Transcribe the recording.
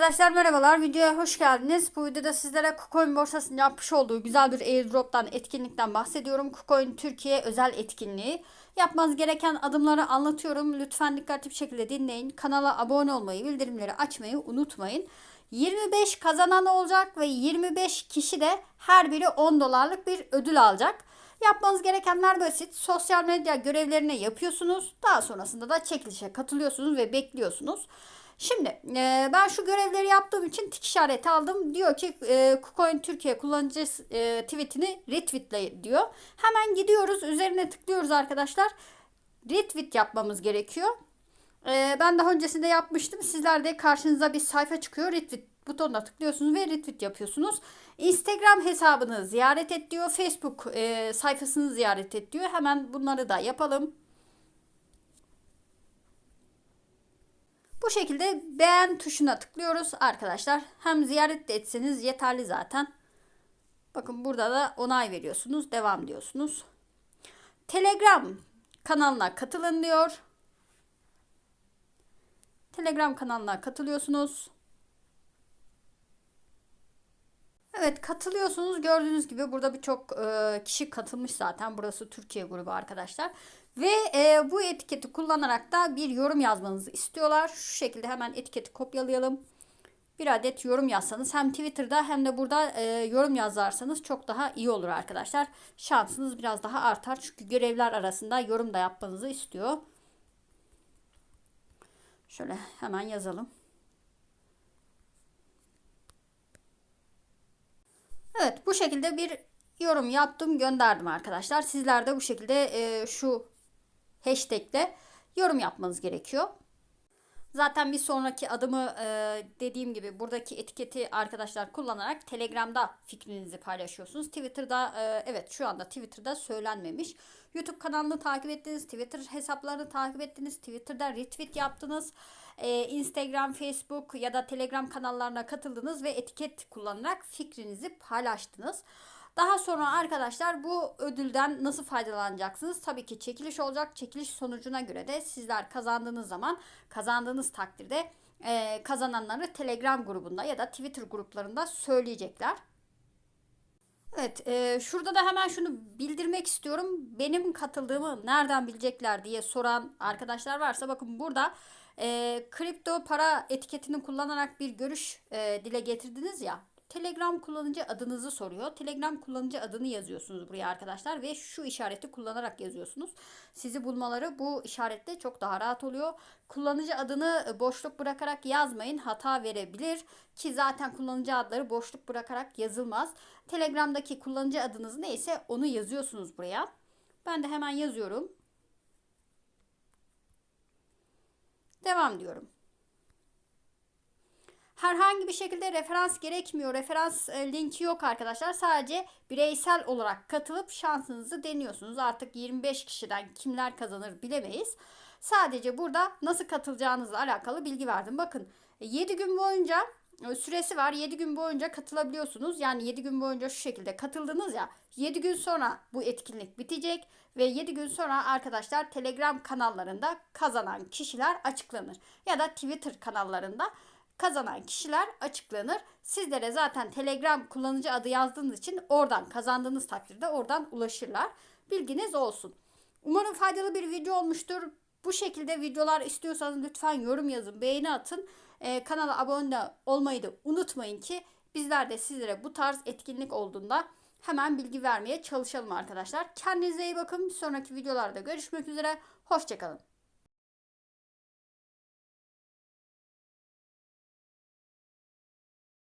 Arkadaşlar merhabalar videoya hoş geldiniz. Bu videoda sizlere KuCoin borsasının yapmış olduğu güzel bir airdrop'tan etkinlikten bahsediyorum. KuCoin Türkiye özel etkinliği. Yapmanız gereken adımları anlatıyorum. Lütfen dikkatli bir şekilde dinleyin. Kanala abone olmayı, bildirimleri açmayı unutmayın. 25 kazanan olacak ve 25 kişi de her biri 10 dolarlık bir ödül alacak. Yapmanız gerekenler basit. Sosyal medya görevlerini yapıyorsunuz. Daha sonrasında da çekilişe katılıyorsunuz ve bekliyorsunuz. Şimdi e, ben şu görevleri yaptığım için tik işareti aldım. Diyor ki e, KuCoin Türkiye kullanıcı e, tweetini retweetle diyor. Hemen gidiyoruz üzerine tıklıyoruz arkadaşlar. Retweet yapmamız gerekiyor. E, ben daha öncesinde yapmıştım. Sizler de karşınıza bir sayfa çıkıyor. Retweet butonuna tıklıyorsunuz ve retweet yapıyorsunuz. Instagram hesabını ziyaret et diyor. Facebook e, sayfasını ziyaret et diyor. Hemen bunları da yapalım. Bu şekilde beğen tuşuna tıklıyoruz arkadaşlar. Hem ziyaret de etseniz yeterli zaten. Bakın burada da onay veriyorsunuz. Devam diyorsunuz. Telegram kanalına katılın diyor. Telegram kanalına katılıyorsunuz. Evet katılıyorsunuz. Gördüğünüz gibi burada birçok e, kişi katılmış zaten. Burası Türkiye grubu arkadaşlar. Ve e, bu etiketi kullanarak da bir yorum yazmanızı istiyorlar. Şu şekilde hemen etiketi kopyalayalım. Bir adet yorum yazsanız hem Twitter'da hem de burada e, yorum yazarsanız çok daha iyi olur arkadaşlar. Şansınız biraz daha artar. Çünkü görevler arasında yorum da yapmanızı istiyor. Şöyle hemen yazalım. Evet bu şekilde bir yorum yaptım gönderdim arkadaşlar. Sizler de bu şekilde e, şu hashtagle yorum yapmanız gerekiyor. Zaten bir sonraki adımı e, dediğim gibi buradaki etiketi arkadaşlar kullanarak Telegram'da fikrinizi paylaşıyorsunuz. Twitter'da e, evet şu anda Twitter'da söylenmemiş. YouTube kanalını takip ettiniz, Twitter hesaplarını takip ettiniz, Twitter'da retweet yaptınız, e, Instagram, Facebook ya da Telegram kanallarına katıldınız ve etiket kullanarak fikrinizi paylaştınız. Daha sonra arkadaşlar bu ödülden nasıl faydalanacaksınız? Tabii ki çekiliş olacak. Çekiliş sonucuna göre de sizler kazandığınız zaman kazandığınız takdirde e, kazananları Telegram grubunda ya da Twitter gruplarında söyleyecekler. Evet, e, şurada da hemen şunu bildirmek istiyorum. Benim katıldığımı nereden bilecekler diye soran arkadaşlar varsa bakın burada e, kripto para etiketini kullanarak bir görüş e, dile getirdiniz ya. Telegram kullanıcı adınızı soruyor. Telegram kullanıcı adını yazıyorsunuz buraya arkadaşlar ve şu işareti kullanarak yazıyorsunuz. Sizi bulmaları bu işaretle çok daha rahat oluyor. Kullanıcı adını boşluk bırakarak yazmayın. Hata verebilir ki zaten kullanıcı adları boşluk bırakarak yazılmaz. Telegram'daki kullanıcı adınız neyse onu yazıyorsunuz buraya. Ben de hemen yazıyorum. Devam diyorum. Herhangi bir şekilde referans gerekmiyor. Referans e, linki yok arkadaşlar. Sadece bireysel olarak katılıp şansınızı deniyorsunuz. Artık 25 kişiden kimler kazanır bilemeyiz. Sadece burada nasıl katılacağınızla alakalı bilgi verdim. Bakın 7 gün boyunca e, süresi var. 7 gün boyunca katılabiliyorsunuz. Yani 7 gün boyunca şu şekilde katıldınız ya. 7 gün sonra bu etkinlik bitecek ve 7 gün sonra arkadaşlar Telegram kanallarında kazanan kişiler açıklanır. Ya da Twitter kanallarında kazanan kişiler açıklanır. Sizlere zaten Telegram kullanıcı adı yazdığınız için oradan kazandığınız takdirde oradan ulaşırlar. Bilginiz olsun. Umarım faydalı bir video olmuştur. Bu şekilde videolar istiyorsanız lütfen yorum yazın, beğeni atın. Ee, kanala abone olmayı da unutmayın ki bizler de sizlere bu tarz etkinlik olduğunda hemen bilgi vermeye çalışalım arkadaşlar. Kendinize iyi bakın. Bir sonraki videolarda görüşmek üzere. Hoşçakalın.